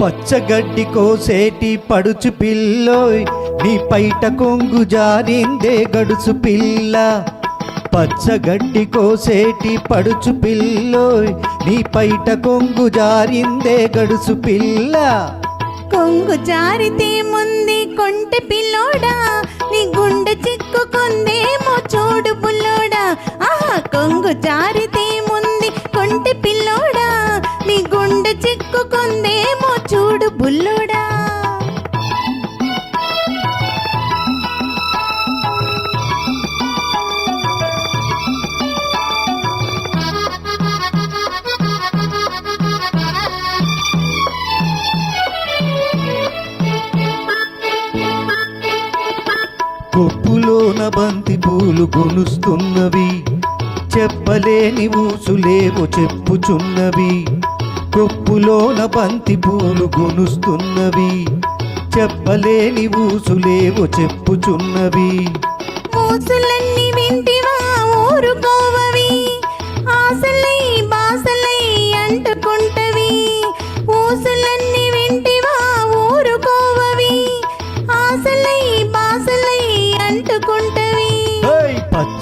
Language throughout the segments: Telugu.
పచ్చగడ్డి కోసేటి పడుచు పిల్లోయ్ నీ పైట కొంగు జారిందే గడుచు పిల్ల. పచ్చగడ్డి కోసేటి పడుచు పిల్లోయ్ నీ పైట కొంగు జారిందే గడుసు పిల్ల. కొంగు జారితే ముంది కొంటె పిల్లోడా నీ గుండె చిక్కుకుందేమో చూడు పుల్లోడా ఆహా కొంగు జారి కొప్పులోన బంతి పూలు గొనుస్తున్నవి చెప్పలేని ఊసులేవో చెప్పుచున్నవి. కొప్పులోన బంతి పూలు కొనుస్తున్నవి. చెప్పలేని ఊసులేవో చెప్పుచున్నవి. మూసులన్నీ వింటివా ఊరుకోవవి. ఆశలై బాసలై అంటుకుంటే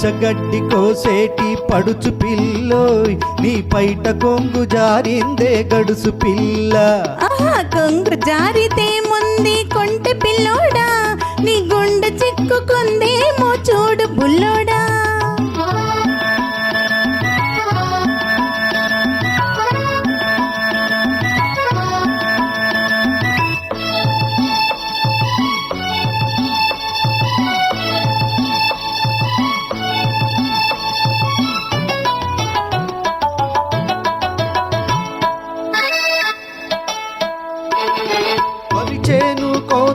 పచ్చగడ్డి కోసేటి పడుచు పిల్లోయ్. నీ పైట కొంగు జారిందే గడుసు పిల్ల. కొంగు జారితే ముంది కొంటె పిల్లోడా. నీ గుండె చిక్కుకుందే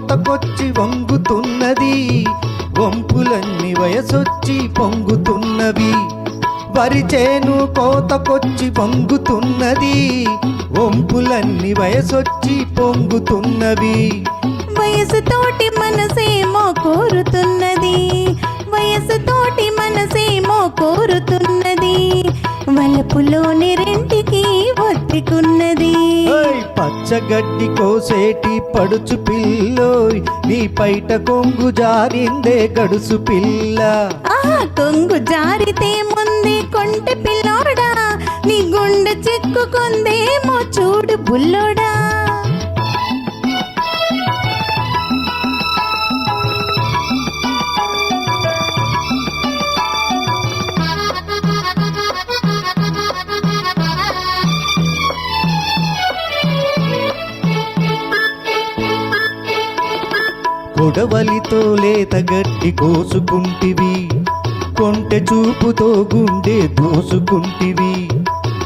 కోతకొచ్చి వంగుతున్నది వంపులన్నీ వయసొచ్చి పొంగుతున్నవి. వరిచేను కోతకొచ్చి పొంగుతున్నది వంపులన్నీ వయసొచ్చి పొంగుతున్నవి. వయసుతోటి మనసేమో కోరు పచ్చగడ్డి కోసేటి పడుచు పిల్లోయ్. నీ పైట కొంగు జారిందే గడుసు పిల్ల. ఆ కొంగు జారితే ముందే కొంటె పిల్లోడా. నీ గుండె చిక్కుకుందేమో చూడు బుల్లోడా. కొడవలితో లేత గట్టి కోసుకుంటివి. కొంటె చూపుతో గుండె దోసుకుంటివి.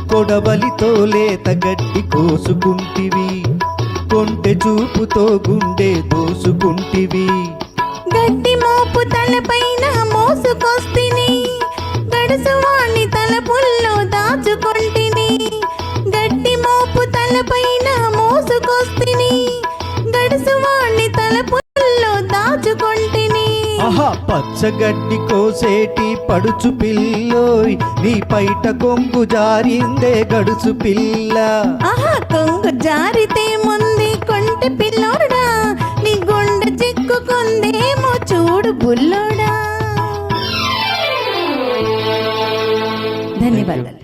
కొడవలితో లేత గట్టి కోసుకుంటివి. కొంటె చూపుతో గుండె దోసుకుంటివి. ఆహా పచ్చగడ్డి కోసేటి పడుచు పిల్లోయ్. నీ పైట కొంగు జారిందే గడుసు పిల్ల. ఆహా కొంగు జారితే ముందే కొంటె పిల్లోడా నీ గుండె చిక్కుకుందేమో చూడు బుల్లోడా. ధన్యవాదాలు.